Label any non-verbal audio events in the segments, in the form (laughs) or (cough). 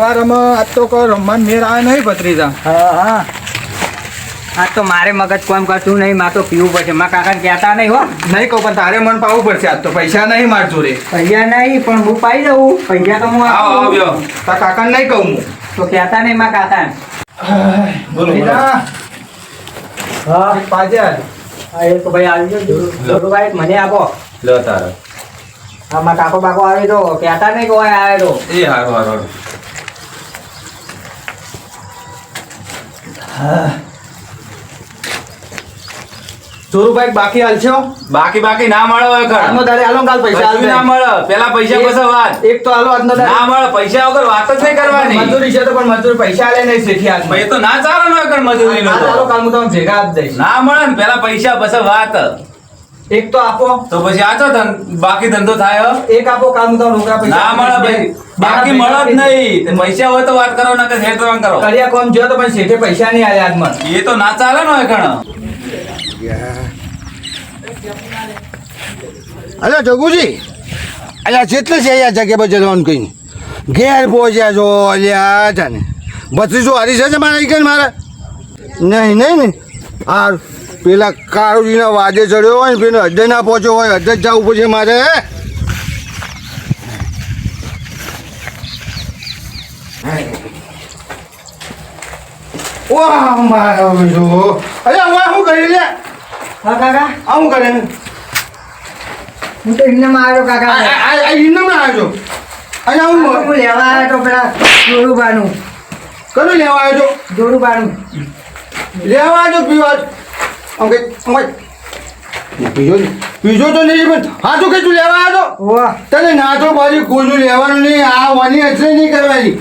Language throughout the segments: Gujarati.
સવારમાં આજ તો કોઈ રમવાનું આવે નહીં ભત્રીજા. હા હા. આ તો મારે મગજ કોમ કરતું નહીં મારે તો પીવું પડશે. મા કાકાને કહેતા નહીં હો. નહીં કહું પણ તારે મન પાવું પડશે આજ તો. પૈસા નહીં માર જોડે. પૈસા નહીં પણ હું પાઈ દઉં. પૈસા તો હું. આવ્યો. તાર કાકાને નહીં કહું હું. તો કહેતા નહીં મારા કાકાને (sighs) બોલો હા. પાજર. હા, એ તો ભાઈ આવી ગયો. મને આપો. લો તારો. હા મારા કાકો બાકો આવી તો કહેતા નહીં કોઈ આવે તો. એ હારો હારો. ચોરુભાઈ બાકી હાલશો બાકી બાકી ના મળે તારે હાલો કાલ પૈસા ના મળે. પેલા પૈસા પછી વાત. એક તો હાલો આજનો ના મળે. પૈસા વગર વાત જ નહીં કરવાની. મજૂરી છે તો પણ મજૂર પૈસા આલે નહીં શીખી આજ એ તો ના ચાલે ને કણ મજૂરી નો હાલો તો. કાલ હું તમને ભેગા આપી દઈશ. ના મળે ને પેલા પૈસા પછી વાત. એક તો આપો. તો પછી ધન- બાકી ધંધો થાય એક આપો કાલ હું તમને રોકડા પૈસા ના મળે ભાઈ. બાકી મળે જ નહીં. પૈસા હોય તો વાત કરો નકર હેડ કરો. કર્યા કોમ જો તો પણ શેઠે પૈસા નહીં આલે આજમાં એ તો ના ચાલે ને કણ અરે જગુજી અલ્યા જેટલે છે અહીંયા જગ્યા પર જવાનું કઈ. ઘેર પહોંચ્યા છો અલ્યા જાને. ભત્રીસો હારી છે મારા ઈકન મારે? નહીં નહીં ને આ પેલા કાળુજીના વાદે ચડ્યો હોય ને પેલો હદે ના પહોંચ્યો હોય હદે જ જવું પડશે મારે વાહ મારો બીજો અરે હું શું કરી લે હા કાકા આ શું કરે હું તો એમને માર્યો કાકા આ- ઈનો આવજો અને હું હું લેવા આવ્યો તો પેલા જોરુબાનું કરું લેવા આવ્યો જોરુબાનું લેવા આવ્યો પીવા અંકે અંકે પીજો બીજો તો નહીં પણ હા તો કે તું લેવા આવ્યો વાહ તને ના તો બાજુ કોઈ લેવાનું નહીં આ વાની અસર નહીં કરવાની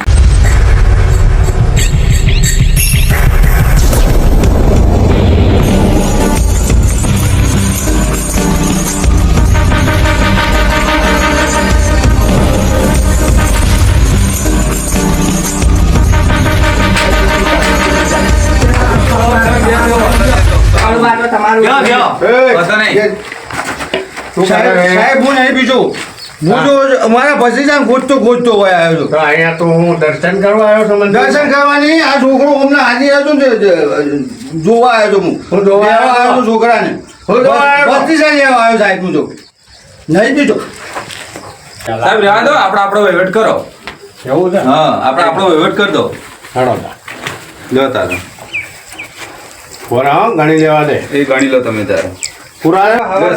સાહેબ સાહેબ હું નહીં પીજો હું તો અમારા ભત્રીજાને ગોતતો ગોતતો હોય આવ્યો છું. અહીંયા તો હું દર્શન કરવા આવ્યો છું દર્શન કરવાની? આ છોકરો હમણાં ને જોવા આવ્યો છું હું. હું જોવા આવ્યો? આવ્યો છું છોકરાને? ભત્રીજા લેવા આવ્યો સાહેબ હું તો નહીં પીતો સાહેબ રહેવા દો આપણે આપણો વહીવટ કરો. એવું છે? હા આપણે આપણો વહીવટ કરી દો. હેડો. લ્યો તારે. બોલા હો, ગણી લેવા દે. એ ગણી લો તમે તારે પૂરા હવે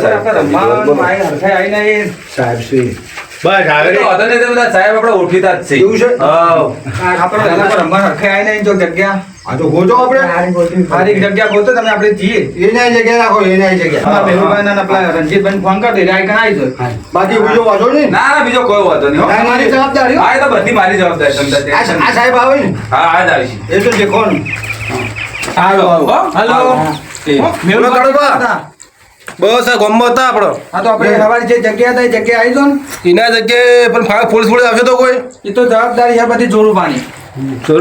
સાહેબ. શ્રી બસ એ આવે તો વાંધો તે બધા સાહેબ આપણે ઓળખીતા જ છે એવું છે? હા. આપણે પર રમવાનું હરખાઈ આઈને જો જગ્યા. આ તો ગોજો આપણે. સારી જગ્યા ગોતો તમે આપણે જઈએ. એને જગ્યા રાખો એના જગ્યા. હા, ભેલુભાઈ ને પેલા રણજીતભાઈને ફોન કરી દે આવી જાય બાકી બીજો વાંધો નહીં? ના ના બીજો કોઈ વાંધો નહીં હો. મારી જવાબદારી એ તો બધી મારી જવાબદારી આ સાહેબ આવે ને? હા આ જ આવી એ તો દેખોનું હાલો. હલો. મેળો કાઢો બા. બસ આ હતા આપણો હા તો આપણે સવારે જે જગ્યા હતા એ જગ્યાએ આવી જાઓ ને. એના જગ્યાએ પણ ફા- પોલીસ પોલીસ આવ્યો તો કોઈ? એ તો જવાબદારી છે બધી જોરું પાણી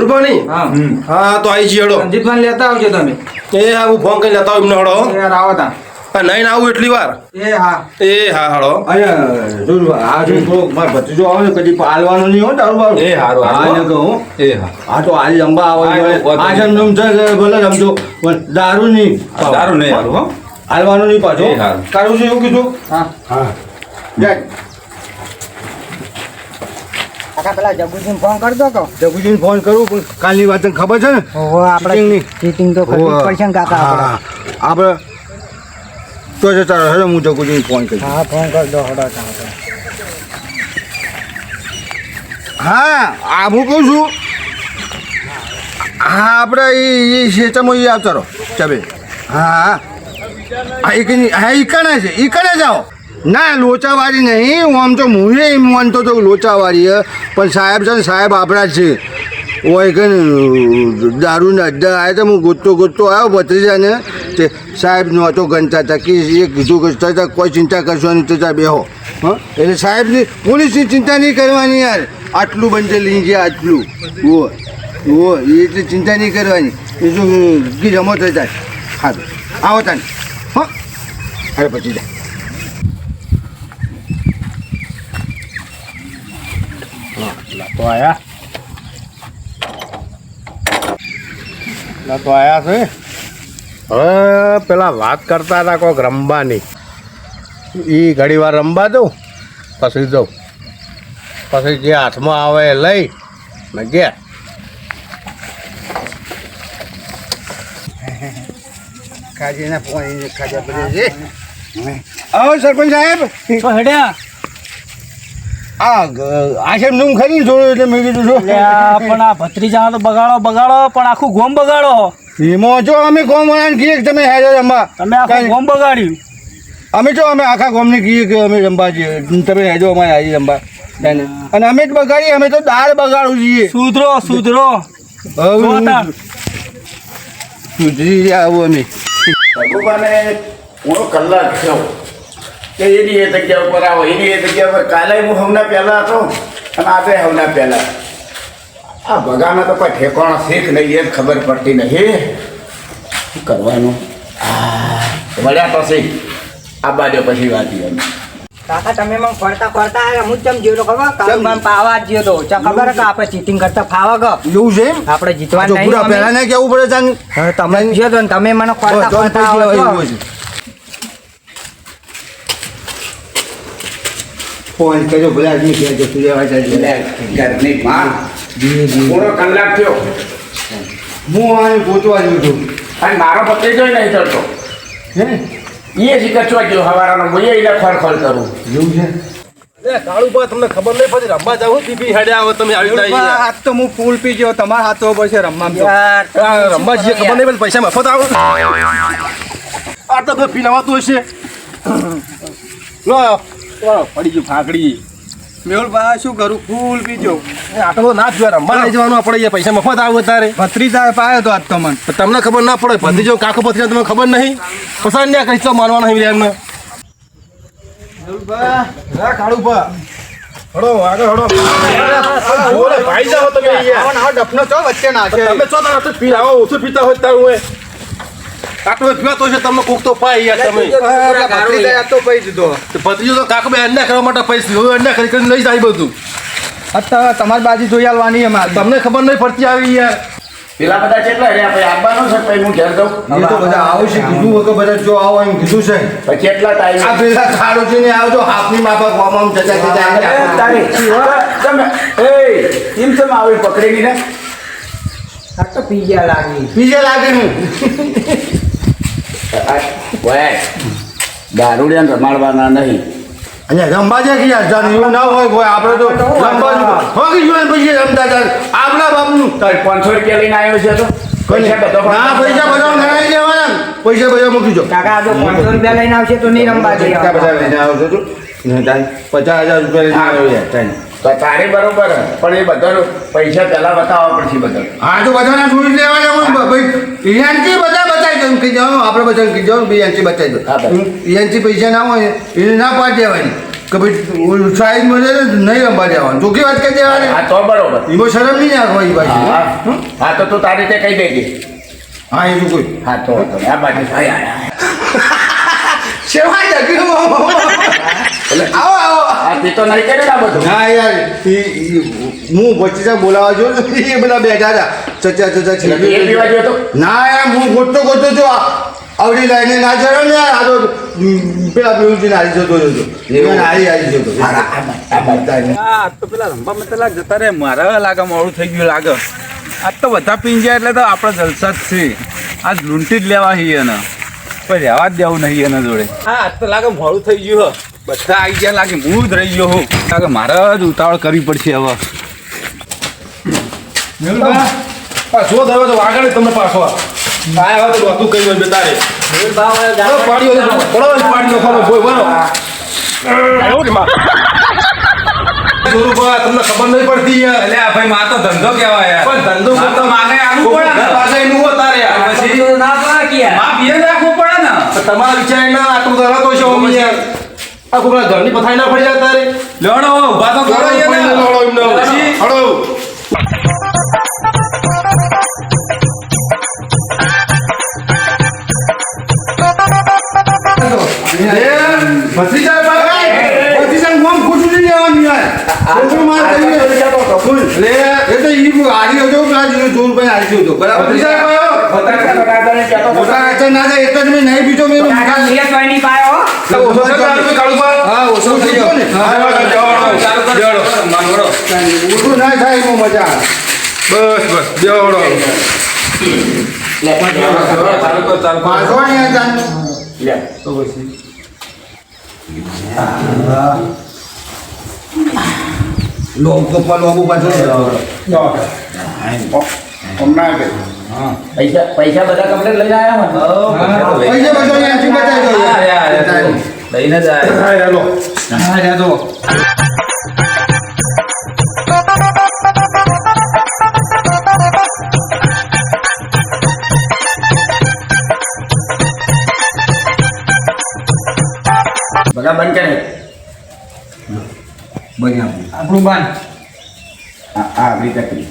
પાણી હા. હા તો આવી છીએ હડો રણજીતભાઈ લેતા આવજો તમે. એ હા હું ફોન કરી લેતા આવું એમને હડો યાર આવો તા. હા નહીં આવું એટલી વાર? એ હા. એ હા હડો અહીંયા જોયું આ જો મારો ભત્રીજો આવે ને કદી પાલવાનો નહીં હોય તારું બારું. એ હારું, હા, ને કહું એ હા. આ તો આજે લંબા આવે આ જેમ છે ભલે રમજો પણ દારૂ નહીં. દારૂ નહીં હારું હો. હાલવાનું નહીં પાછો. તારું શું એવું કીધું? હા. હા. જાય. કાકા પેલા જગુજીને ફોન કરી દો જગુજીને ફોન કરું પણ કાલની વાત ખબર છે ને? આપણે ચીટિંગ તો કરવી પડશે ને કાકા આપણે તો જતા રહો હેડો હું જગુજીને ફોન કરી હા ફોન કરી દો હડો હા આ હું કહું છું. હા આપણે એ એ શેચમાં એ આવતા રહો ચાબે. હા હા. એક હા એ કણે છે એ કણે જાઓ. ના લોચાવાળી નહીં હું આમ તો હું એ માનતો તો લોચાવાળી હે. પણ સાહેબ છે ને સાહેબ આપણા જ છે. હોય કે દારૂ ના અડ્ડા આવ્યા તો હું ગોતતો ગોતતો આવ્યો ભત્રીજાને. તે સાહેબ નહોતો ગણતા હતા, કે એ કીધું કરતા હતા કોઈ ચિંતા કરશો નહીં તો બેહો. હં? એટલે સાહેબની પોલીસની ચિંતા નહીં કરવાની યાર. આટલું બનશે લીંજે, આટલું. ઓ ઓ એટલે ચિંતા નહીં કરવાની. એ શું રમો થઈ જાય હા આવો તાને. હા? અરે પછી જાય તો આયા. તો આયા છે. હવે પેલા વાત કરતા હતા કોઈક રમવાની એ ઘડી વાર રમવા દઉં પછી દઉં પછી જે હાથમાં આવે એ લઈ ને ગયા કાજીના પોણી ખાજા પડે છે. આવો સરપંચ સાહેબ. તો હેડ્યા? આ ગ- આ સાહેબનું ખરી જોડું એટલે મેં કીધું પણ આ ભત્રીજા તો બગાડો બગાડો પણ આખું ગોમ બગાડો. એમાં જો અમે ગોમ વાળાને કહીએ કે તમે હેજો રમવા તમે આખું ગોમ બગાડ્યું. અમે જો અમે આખા ગોમને કહીએ કે અમે રમવા છીએ. તમે હેજો અમારે આવી રમવા અને અમે જ બગાડીએ અમે તો દાળ બગાડું છીએ. સુધરો સુધરો. સુધરી આવું અમે. ભગવાને પૂરો કલાક થયો. કે એની એ જગ્યા ઉપર આવો એની એ જગ્યા ઉપર કાલે હું હમણાં પહેલાં હતો. અને આજે હમણાં પહેલાં. આ ભગાના તો કોઈ ઠેકાણો શીખ નહીં એ જ ખબર પડતી નહીં. શું કરવાનું? આ વળ્યા પછી આ બાજુ પછી વાત એમ કાકા તમે મને ફરતા ફરતા હું ચમ ખબર? કામ બામ પાવા જ જ્યો તો. ખબર કે આપણે ચીટિંગ કરતા ફાવા ગ એવું છે આપણે જીતવાનું નહીં પૂરા પહેલા ને કેવું પડે તાન? તમે જ્યો તો તમે મને ફરતા ફરતા પછી આવો એવું છો. છે. ફોન કરજો ભલે આદમી કહે છે તું રહેવા જાય ઘરની માં પૂરો કલાક થયો. હું અહીં પહોંચવા જઉં છું. અને મારો પત્રી જોઈ નહીં ચડતો હે? એ જ કચવા ગયો હવારાનો. હું એટલે ખોળ કરું. એવું છે? તમને ખબર નહીં પછી રમવા જાવ દીપી હેડે આવો તમે આવી હાથ તો હું ફૂલ પી ગયો તમારા હાથ પડશે રમવા. રમવા જઈએ ખબર નહીં પછી પૈસા મફત આવો. આ તો કોઈ પીને આવતું હશે. લો લો, પડી ગયું ફાકડી. મેહુલભાઈ શું કરું? ફૂલ પી આટલો ના જ રમવા લઈ જવાનું આપણે પૈસા મફત આવો તારે ભત્રીજા પાયો તો આજ તો મને તમને ખબર ના પડે. ભત્રીજો કાકો ભત્રીજો તમને ખબર નહીં? પસંદ ના કહીશ તો માનવાના નહીં એમને ભાઈ જાઓ તમે ડફનો ચો વચ્ચે નાખે તમે તો ઓછું પીતા હોય તારું આટલો પીવા તો છે તમને કોક તો પાઈ યાર તમે પેલા ભત્રીજાએ તો પાઈ દીધો ભત્રીજો તો કાકો બે અંડા કરવા માટે પૈસા હવે અંડા કરી કરીને લઈ જાય બધું અત્યારે તમારી બાજુ જોઈ આલવાની એમાં તમને ખબર નહીં પડતી આવી યાર. પેલા બધા કેટલા રહ્યા ભાઈ આવવાનો છે ભાઈ હું ઘેર જાઉં. એ તો બધા આવશે કીધું વગર બધા જો આવો એમ કીધું છે. કેટલા આ ટાઈમ પેલા ખાડુજીને આવજો હાથની માફક આમ જતા જતા તારી તમે એ કેમ તમે આવી પકડીની ને? આ તો પીજા લાગી. પીજા લાગી. નહીં ઓય દારૂડિયાને રમાડવાના નહીં. અહીંયા રમવા જાય યાર એવું ના હોય કોઈ આપણે તો રમવા જ હોકી જોઈએ પછી રમતા જાન આપણા બાપનું. તારે પાંચસો રૂપિયા લઈને આવ્યો છે તો? પૈસા બધો ના પૈસા બધા ગણાઈ દેવાના પૈસા બધા મૂકી દો. કાકા આ તો પાંચસો રૂપિયા લઈને આવશે તો નહીં રમવા તું. પચાસ હજાર રૂપિયા લઈને આવ્યો યાર તાન તો તારે બરોબર પણ એ બધા પૈસા પહેલા બતાવવા પડશે બધા હા તો બધાના જોઈ લેવાના જવું ભાઈ એનથી બધા બતાવી દઉં કે જાઓ આપણે બધાને કહી જાઓ ભાઈ એનથી બતાવી દઉં એનથી. પૈસા ના હોય એને ના પાડી દેવાની. કે ભાઈ સાઈઝ મળે નહીં રમવા દેવાનું. ચોખ્ખી વાત કહી દેવાની? હા તો બરોબર. એમાં શરમ નહીં આવે પાછી હા હા તો તું તારી રીતે કહી દેજે. હા એ કોઈ. હા તો. આ બાજુ. (laughs) સેવાય જગ્યો આવો આવો. તે તો નહીં કર્યું ને બધું. ના યાર હું વચ્ચે બોલાવા જો ને, એ બધા બેઠા હતા. ચચા ચચા ના યાર હું ગોતતો ગોતતો જો આવડી લાઈને ના ચડ્યો ને યાર આ તો પેલા હારી જતો જતો હા, હા, આ આ. આ તો પેલા રમવા મતલા જતા રે મારા લાગે મોડું થઈ ગયું લાગે. આજ તો બધા પીન એટલે તો આપણે જલસા જ છે આજ લૂંટી જ લેવા હી એને. કોઈ રહેવા જ દેવું નહીં એના જોડે. હા આ તો લાગે મોડું થઈ ગયું હો. બધા આવી ગયા લાગે હું જ રહી ગયો હું. લાગે મારે જ ઉતાવળ કરવી પડશે હવે. તો આગળ તમને પાછો. આયા હોય તો તું કહી દો બેતારે બરો પાડ્યો તો બરો પાડ્યો ખરો બોય બરો આયો કે માં ગુરુબા તમને ખબર નહીં પડતી એટલે આ ભાઈ માતો ધંધો કેવાય પણ ધંધો માં તો માગે આવું પડે પાસે એનું હો તારે પછી ના પડે કે યાર. માં પીએ રાખવું પડે ને. તમારા વિચાર ના આટલું ધરો તો છે યાર. આ કોકના ઘરની પથાઈ ના પડી જાય તારે લડો ઊભા તો કરો એને. લડો લોડો હડો પછી જાય ભત્રીજા પાકાય ભત્રીજા ગોમ ખોટું જવાની યાર ખોટું માર લે એ તો ઈ હારી હતો પેલા જોર ભાઈ હારી હતો બરાબર ભત્રીજા પાયો ના જાય એટલે જ મેં નહીં મેં પાયો. ઓછો? હા થઈ ગયો ને હા. જવાડો. માનવડો ઓછું ના થાય એમાં મજા બસ બસ જડો લે, ચાલુ કર ચાલુ પાછો. લે. તો પર લોબો પાછો ઓ, હમણાં કે. પૈસા પૈસા બધા કમ્પ્લેટ લઈને આવ્યા ને પૈસા બધો અહીંયાથી બતાવી દો. લઈને જાય હા હેલો હા યા બધા બંધ કરે બન્યા આપણું બાન આ આ આગળ તકલી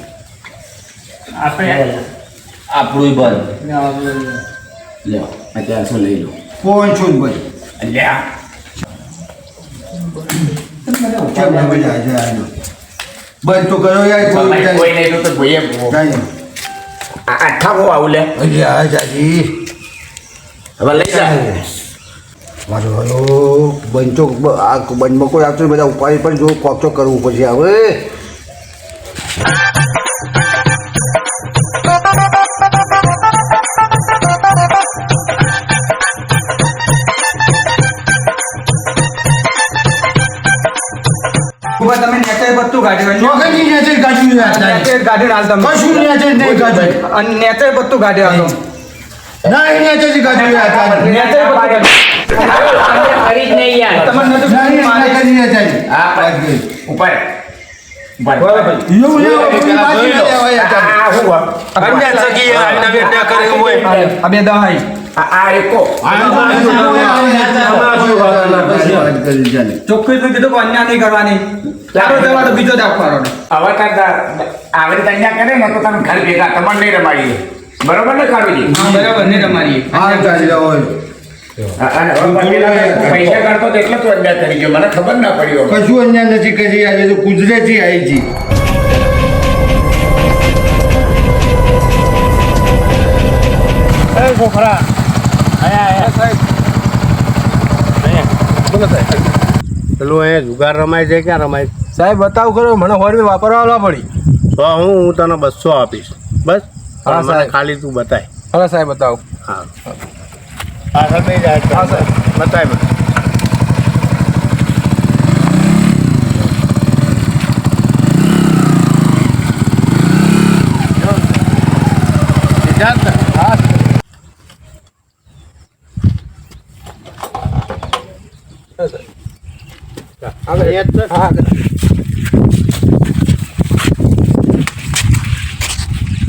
આપણે આપણું બંધ. લ્યો અત્યારે શું લઈ લો પોંચો છું ભાઈ લ્યા. બંધ તો કરો યાર કોઈ નહીં તો ભાઈએ આઠા બહુ. આવું લે. આ જાજી. હવે લઈ જાય મારો હલો તો આ બંધમાં કોઈ આવતું બધા ઉપાડી પણ જો કોક તો કરવું પડશે હવે પત્તું કાઢ્યું ચોકડી નેચર કાઢ્યું યાર. નેચર હાલ તમે. કશું નેચર નહીં કાઢ્યું. અને નેચર પત્તું કાઢ્યું હાલો ના એ કાઢ્યું યાર કાઢ્યું. પત્તું કાઢ્યું કરી જ નહીં યાર. તમને નતું ના. ઉપર ઉપર ના લેવાય. યાર કાઢ્યું. આ કરે હોય. આ બે દહાઈ. ચોખ્ખું નહીં કરવાની ચાલો જવા તો બીજો દાખવાનો હવે તાર આવડી તમને નહીં રમાડીએ બરોબર ને કાઢુજી બરાબર નહીં તમારી પૈસા કાઢતો તો એટલો તો અન્યાય કરી ગયો મને ખબર ના પડી હવે. કશું અન્યાય નથી કરી આજે તો કુદરતી આવી છે પેલું અહીંયા જુગાર રમાય છે ક્યાં રમાય સાહેબ બતાવ કરો મને હોરી વાપરવા ના પડી. તો હું હું તને બસો આપીશ. બસ? હા, સાહેબ. ખાલી તું બતાય. હા સાહેબ બતાવ. હા. હા, સાહેબ. બતાય મને સિદ્ધાર્થ હા આગળ એક છે?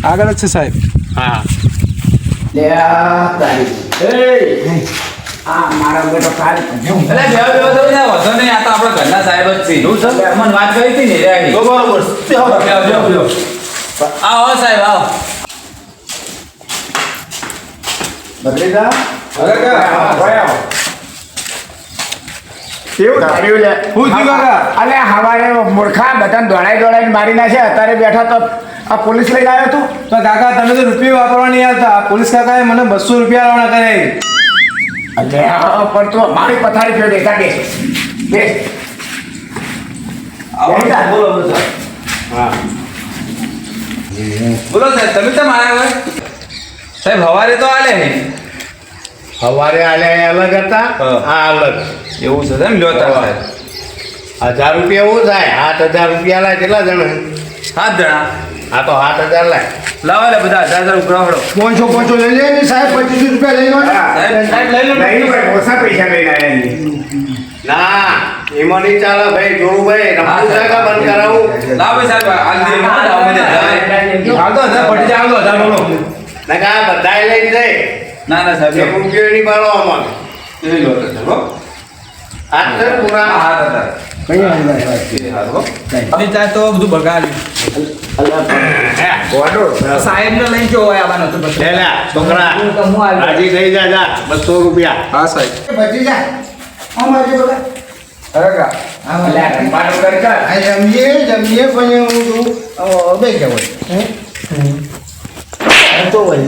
આગળ જ છે સાહેબ હા લે આ તારી. એ, આ મારા બેટો કાલ ભજ્યું. એટલે બેહો તો ને વધો નહીં આ તો આપણા ઘરના સાહેબ જ છે મને વાત કરી હતી ને રે આઈ. બરોબર. આવો આવો સાહેબ આવો ભત્રીજા? અરે કે? ભાઈ આવો. કેવું તાર્યું લે? હું થયું કાકા? અલે હવારે મૂર્ખા બધાને દોડાઈ દોડાઈને મારી નાખે અત્યારે બેઠા તો આ પોલીસ લઈને આવ્યો તું તો કાકા તમે તો રૂપિયા વાપરવા નહીં આવતા પોલીસ કાકાએ મને બસો રૂપિયા રવાના કરે અલે પણ તું મારી પથારી ફેર દેખા બેસ બેસ બોલો. હા બોલો સાહેબ તમે કેમ આવ્યા સાહેબ હવારે તો આલે હે. સવારે આલ્યા અલગ હતા હા. આ અલગ. એવું છે એમ સાહેબ. હજાર રૂપિયા એવું થાય સાત હજાર રૂપિયા લાય કેટલા જણા? સાત જણા. હા તો સાત હજાર લાય. લાવો લે બધા હજાર હજાર ઉઘરાવડો પોંચો પોંચો લઈ લે ને સાહેબ પચીસ રૂપિયા લઈ લો. ને. સાહેબ લઈ લો ને. નહીં ભાઈ ઓછા પૈસા લઈને આવ્યા. ના એમાં નહીં ચાલે ભાઈ જોડું ભાઈ રમતું જાગા બંધ કરાવું. લાવો ભાઈ સાહેબ હાલ દે લાવો મને જાય. હાલ તો હજાર પડી જાય હાલ તો હજાર બોલો ના કા બધાય લઈને જાય. ના ના સાહેબ એક લ્યો. રૂપિયો એવી વાત હો. હાથ છે હા પૂરા હા દાદા કઈ હાલ ભાઈ, ભાઈ. એ હો. તો બધું બગાડ્યું. ગોડો. સાહેબ ને લઈને જો હોય આવવાનો તો છોકરા હું તો હું આવી રાજી થઈ જા જા બસો રૂપિયા. હા સાહેબ. ભત્રીજા, આમ આવજો બધા. અરે કા જમીએ જમીએ પણ હું તું બે કહેવાય તો હોય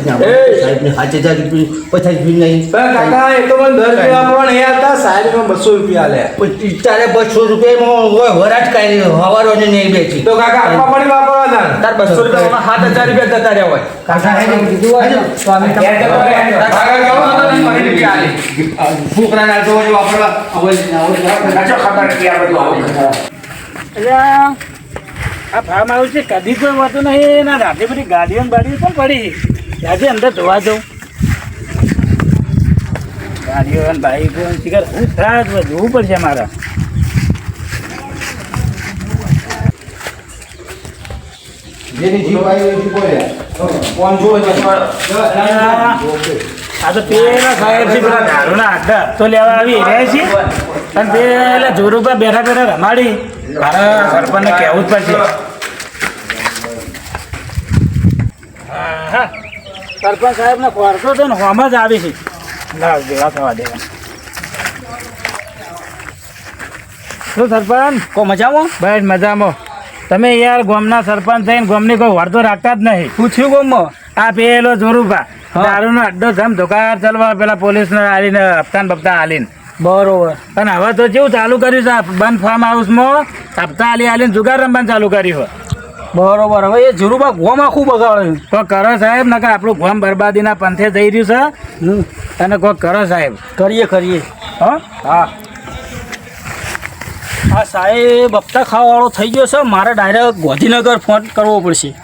સાહેબને સાત હજાર રૂપિયા પચાસ રૂપિયા નહીં કાકા એ તો મને દસ રૂપિયા પણ એ હતા સાહેબ બસો રૂપિયા લે પછી તારે બસો રૂપિયામાં હોય વરાટ કાઢી હવારો ને નહીં બેઠી તો કાકા આપવા પડી વાપરવા તાર બસો રૂપિયામાં સાત હજાર રૂપિયા જતા રહ્યા હોય કાકા કીધું હોય છોકરા ના તો વાપરવા નજો ખબર કે આ ફાર્મ હાઉસ છે કદી કોઈ હોતું નહીં. ના રાતે બધી ગાડીઓ બાડીઓ પણ પડી આજે અંદર ધોવા જવું. ગાડીઓ અને બાઈકો શિકાર હું થાત જોવું પડશે મારા. આ તો પેલા સાહેબ છે પેલા દારૂના આડા તો લેવા આવી રહ્યા છે. અને પેલા જોરુપા બેઠા બેઠા રમાડી. મારા સરપંચને કહેવું જ પડશે. સરપંચ સાહેબને ને હોમ જ આવી છે. લાવ ભેગા થવા દેવા શું સરપંચ? કો મજામાં? બસ મજામાં. તમે યાર ગામના સરપંચ થઈને ગામની કોઈ વાર્તો રાખતા જ નહીં. પૂછ્યું ગોમમાં? આ પેલો જોરુપા દારૂનો અડ્ડો ધમ ધોકાર ચલવા પેલા પોલીસને આલીને હપ્તા બપ્તા આલીને. બરોબર. અને હવે તો કેવું ચાલુ કર્યું છે બંધ ફાર્મ હાઉસમાં હપ્તા આલી આલીને જુગાર રમવાનું ચાલુ કર્યું હોય બરોબર. હવે એ જુરુબા ગોમ આખું બગાડ્યું. તો કરો સાહેબ નકર આપણું ગોમ બરબાદીના પંથે જઈ રહ્યું છે. અને કોઈ કરો સાહેબ. કરીએ કરીએ. હા? હા. આ સાહેબ હપ્તા ખાવાવાળો થઈ ગયો છે. મારે ડાયરેક્ટ ગાંધીનગર ફોન કરવો પડશે.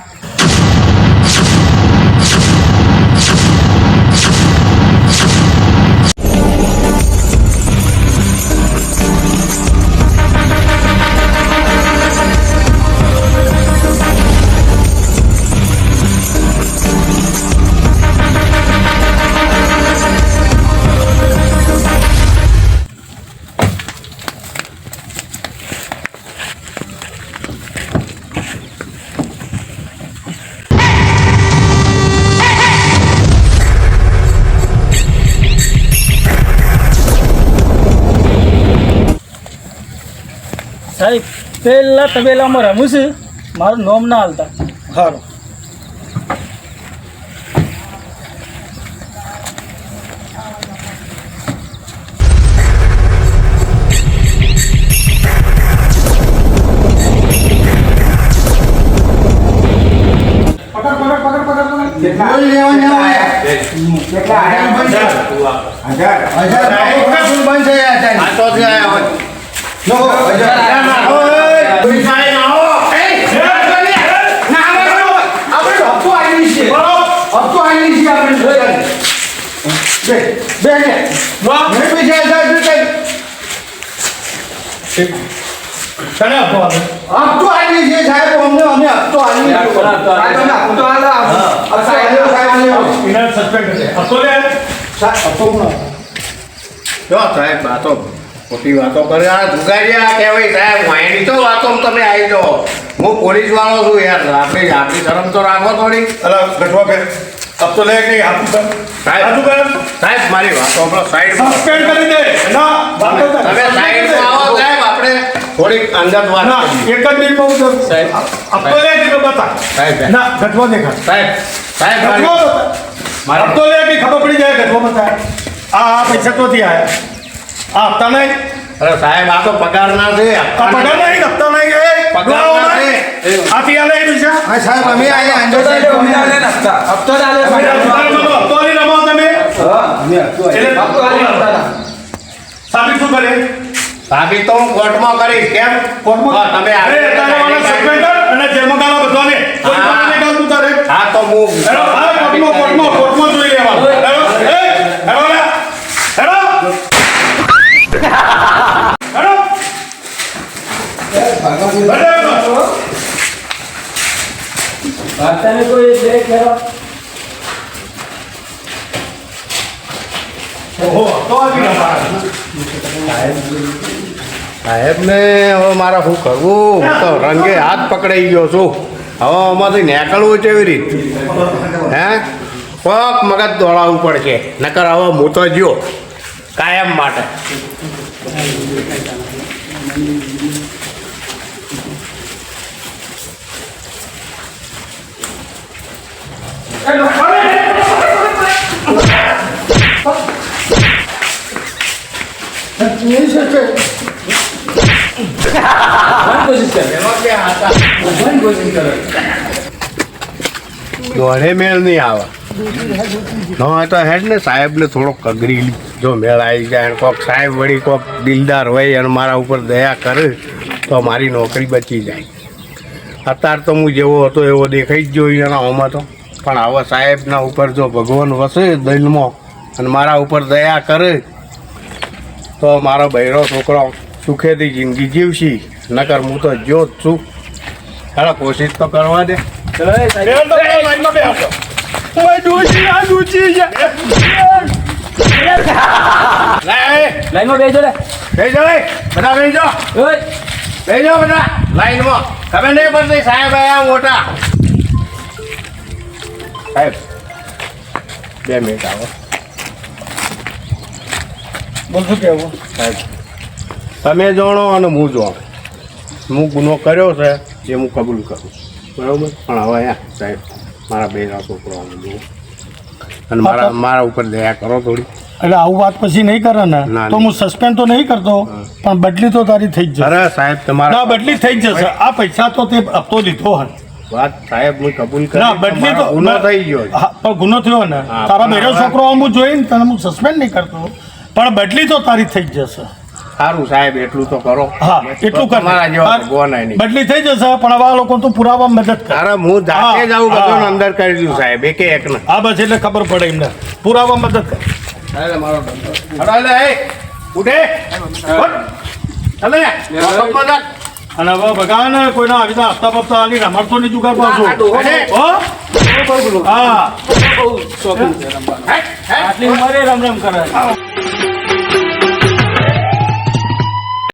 સાહેબ પહેલાં તબેલામાં રમું છું. મારું નોમ ના હાલતા. હારું. સાહેબ અમને અમે આલી સાહેબ કોણ? જો સાહેબ વાતો ખોટી વાતો કરે. આ જુગારિયા કહેવાય સાહેબ વાયની તો વાતો તમે આવી જાઓ. હું પોલીસ વાળો છું યાર. આપણી આપણી શરમ તો રાખો થોડી. સાહેબ સાહેબ મારી વાતો આપણો સાઈડમાં તમે સાઈડમાં આવો સાહેબ આપણે થોડીક અંદર વાત એક જ મિનિટ સાહેબ સાહેબ સાહેબ મારી પૈસા તો થયા આ હપ્તા નહીં અરે સાહેબ આ તો પગાર ના છે આ પગાર નહીં હપ્તા નહીં એ પગાર લાવો ના નહીં. છે. આથી આ એ પૈસા હા સાહેબ આયા સાહેબ અમે આયા. હપ્તો ચાલે તમે હપ્તાનો હપ્તો એટલે સાબિત શું કરે? સાબિત તો હું કોર્ટમાં કરીશ. કેમ? કોર્ટમાં? હા, તમે અરે, તારે આવી સસ્પેન્ડર અને જેલમાં ગાળો બધાને. કોઈ હા. કોર્ટને ગાળતું તારે. હા તો હું હેલો, હા, કોર્ટમાં, કોર્ટમાં, કોર્ટમાં જોઈ લેવાનું. હેલો, એ, હેલો, લે. હેલો. હેલો. હેલો. વાર્તાને કોઈ બ્રેક કરો ઓહો, તો આવી હવે મારે શું કરવું? હું તો રંગે હાથ પકડાઈ ગયો છું. હવે આમાંથી નીકળવું કેવી રીત. હે? પગ મગજ દોડાવવું પડશે. નકર હવે હું તો જ્યો કાયમ માટે. દોડે મેળ નહીં આવે. હા તો હેડ ને સાહેબને થોડોક કગરી જો મેળ આવી જાય કોક સાહેબ વળી કોક દિલદાર હોય અને મારા ઉપર દયા કરે તો મારી નોકરી બચી જાય. અત્યારે તો હું જેવો હતો એવો દેખાઈ જ જોયું એના હોમાં તો. પણ હવે સાહેબના ઉપર જો ભગવાન વસે દિલમાં અને મારા ઉપર દયા કરે તો મારો બૈરો છોકરો સુખેથી જિંદગી જીવશી. નકર હું તો જો જ છું. હાલો કોશિશ તો કરવા દે. લાઈનમાં બેસો લે. બેસો બધા બેસજો ઓય. બેસજો બધા. લાઈનમાં. ખબર નહીં પડતી સાહેબ આયા મોટા. સાહેબ બે મિનિટ આવો. બોલ કેવું સાહેબ તમે જાણો અને હું જાણો. હું ગુનો કર્યો છે એ હું કબૂલ કરું બરાબર? પણ હવે અહીંયા સાહેબ મારા બે છોકરાઓને જુઓ. અને મારા મારા ઉપર દયા કરો થોડી. એટલે આવું વાત પછી નહીં કરે ને? તો હું સસ્પેન્ડ તો નહીં કરતો પણ બદલી તો તારી થઈ જ જશે. અરે સાહેબ તમારા બદલી થઈ જશે. આ પૈસા તો તે હપ્તો લીધો હન વાત સાહેબ હું કબૂલ કરી બદલી તો ગુનો થઈ ગયો હા, પણ ગુનો થયો ને. તારા બેરો છોકરો હું જોઈને તને હું સસ્પેન્ડ નહીં કરતો પણ બદલી તો તારી થઈ જશે. સારું સાહેબ એટલું તો કરો. હા એટલું કર. તમારા જેવા ભગવાન નહીં. બદલી થઈ જશે પણ આવા લોકો તો પુરાવા મદદ કર. અરે હું જાતે જ આવું અંદર કરી દઉં સાહેબ એકે એક ને. આ બસ એટલે ખબર પડે એમને. પુરાવા મદદ કર. ઉઠ. ચાલે. અને હવે ભગવાન ને કોઈના આવી હપ્તા બપ્તા આલી રમણતો ની જુગાર પાછો હે. આટલી ઉંમરે રમ રમ કરે.